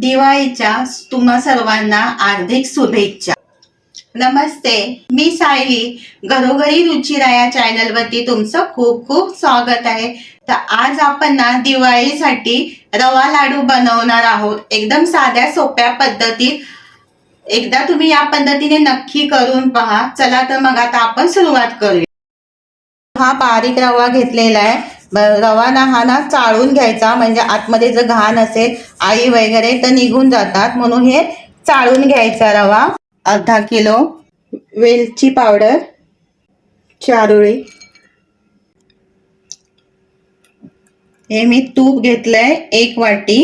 दिवाळीच्या तुम्हा सर्वांना हार्दिक शुभेच्छा. नमस्ते मी सायली. घरोघरी रुचिराया चॅनल वरती तुमचं खूप खूप स्वागत आहे. तर आज आपण ना दिवाळीसाठी रवा लाडू बनवणार आहोत. एकदम साध्या सोप्या पद्धतीत. एकदा तुम्ही या पद्धतीने नक्की करून पहा. चला तर मग आता आपण सुरुवात करूया. हा बारीक रवा घेतलेला आहे. रवा ना हा ना चाळून घ्यायचा. म्हणजे आतमध्ये जर घाण असेल आई वगैरे तर निघून जातात. म्हणून हे चाळून घ्यायचा रवा. अर्धा किलो वेलची पावडर चारोळी हे मी तूप घेतलंय एक वाटी.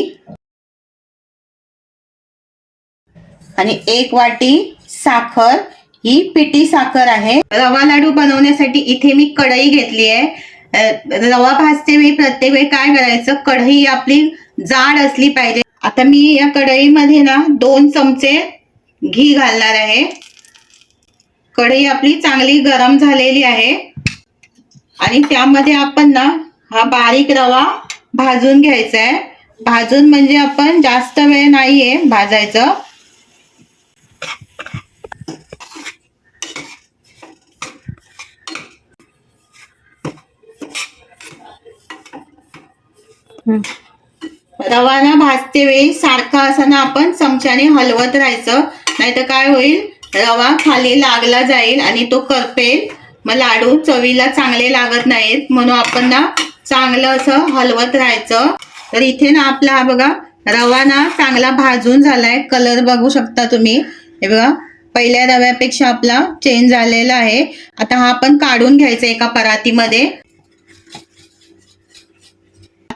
आणि एक वाटी साखर. ही पिटी साखर आहे. रवा लाडू बनवण्यासाठी इथे मी कढई घेतली आहे रवा भाजते वेळी प्रत्येक वेळी काय करायचं? कढई आपली जाड असली पाहिजे. आता मी या कढईमध्ये ना दोन चमचे घी घालणार आहे. कढई आपली चांगली गरम झालेली आहे. आणि त्यामध्ये आपण ना हा बारीक रवा भाजून घ्यायचा आहे. भाजून म्हणजे आपण जास्त वेळ नाहीये भाजायचं. रवाना भाजते वेळी सारखा असताना ना आपण चमच्याने हलवत राहायचं. नाहीतर काय होईल? रवा खाली लागला जाईल आणि तो करपेल. मग लाडू चवीला चांगले लागत नाहीत. म्हणून आपण ना चांगलं असं हलवत राहायचं. तर इथे ना आपला हा बघा रवा ना चांगला भाजून झालाय. कलर बघू शकता तुम्ही. हे बघा पहिल्या रव्यापेक्षा आपला चेंज झालेला आहे. आता हा आपण काढून घ्यायचा एका परातीमध्ये.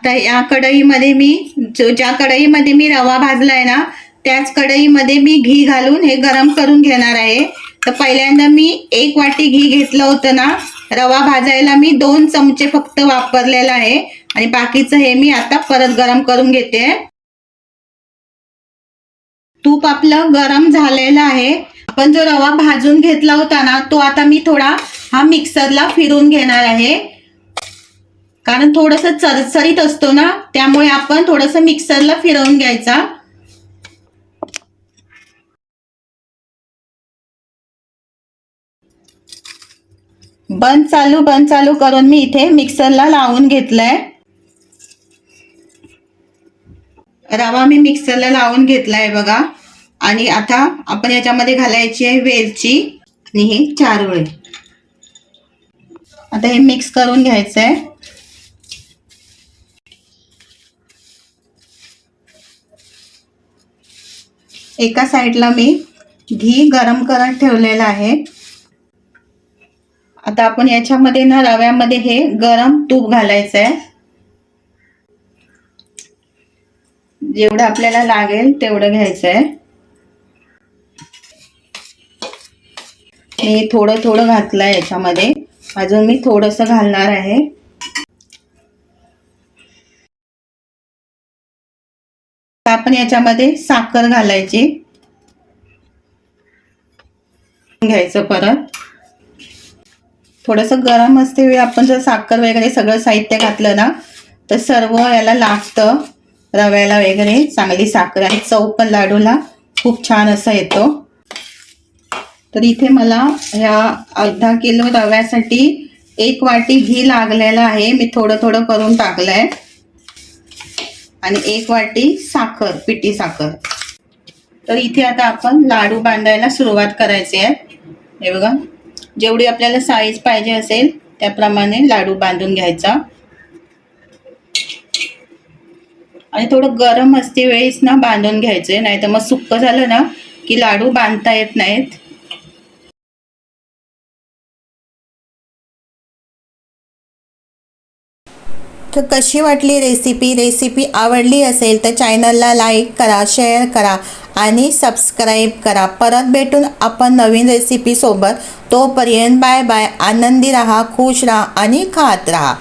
आता या कढईमध्ये मी ज्या कढईमध्ये मी रवा भाजलाय ना त्याच कढईमध्ये मी घी घालून हे गरम करून घेणार आहे. तर पहिल्यांदा मी एक वाटी घी घेतलं होतं ना रवा भाजायला मी दोन चमचे फक्त वापरलेला आहे. आणि बाकीचं हे मी आता परत गरम करून घेते. तूप आपलं गरम झालेलं आहे. आपण जो रवा भाजून घेतला होता ना तो आता मी थोडा हा मिक्सरला फिरून घेणार आहे. कारण थोडस चरचरीत असतो ना त्यामुळे आपण थोडस मिक्सरला फिरवून घ्यायचा. बंद चालू बंद चालू करून मी इथे मिक्सरला लावून घेतलाय. रवा मी मिक्सरला लावून घेतलाय बघा. आणि आता आपण याच्यामध्ये घालायची आहे वेलची आणि हे चारोळे. आता हे मिक्स करून घ्यायचं आहे एका साईडला मी घी गरम करत ठेवलेलं आहे. आता आपण याच्यामध्ये ना रव्यामध्ये हे गरम तूप घालायचं आहे. जेवढं आपल्याला लागेल तेवढं घ्यायचं आहे. मी थोडं थोडं घातलं आहे याच्यामध्ये. अजून मी थोडंसं घालणार आहे. आपण याच्यामध्ये साखर घालायची. घ्यायचं परत. थोडंसं गरम असते वेळी आपण जर साखर वगैरे सगळं साहित्य घातलं ना तर सर्व याला लागतं रव्याला वगैरे. चांगली साखर आणि चव पण लाडूला खूप छान असं येतो. तर इथे मला ह्या अर्धा किलो रव्यासाठी एक वाटी घी लागलेलं आहे. मी थोडं थोडं करून टाकलंय. आणि एक वाटी साखर पिठी साखर. तर इथे आता आपण लाडू बांधायला सुरुवात करायची आहे. हे बघा जेवढी आपल्याला साईज पाहिजे असेल त्याप्रमाणे लाडू बांधून घ्यायचा. आणि थोडं गरम असते वेळेस ना बांधून घ्यायचे नाही तर मग सुक्क झालं ना की लाडू बांधता येत नाहीत. तर कशी वाटली रेसिपी रेसिपी आवडली असेल तर चॅनलला लाईक करा शेअर करा आणि सबस्क्राईब करा. परत भेटून आपण नवीन रेसिपीसोबत तोपर्यंत बाय बाय आनंदी राहा खुश राहा आणि खात राहा.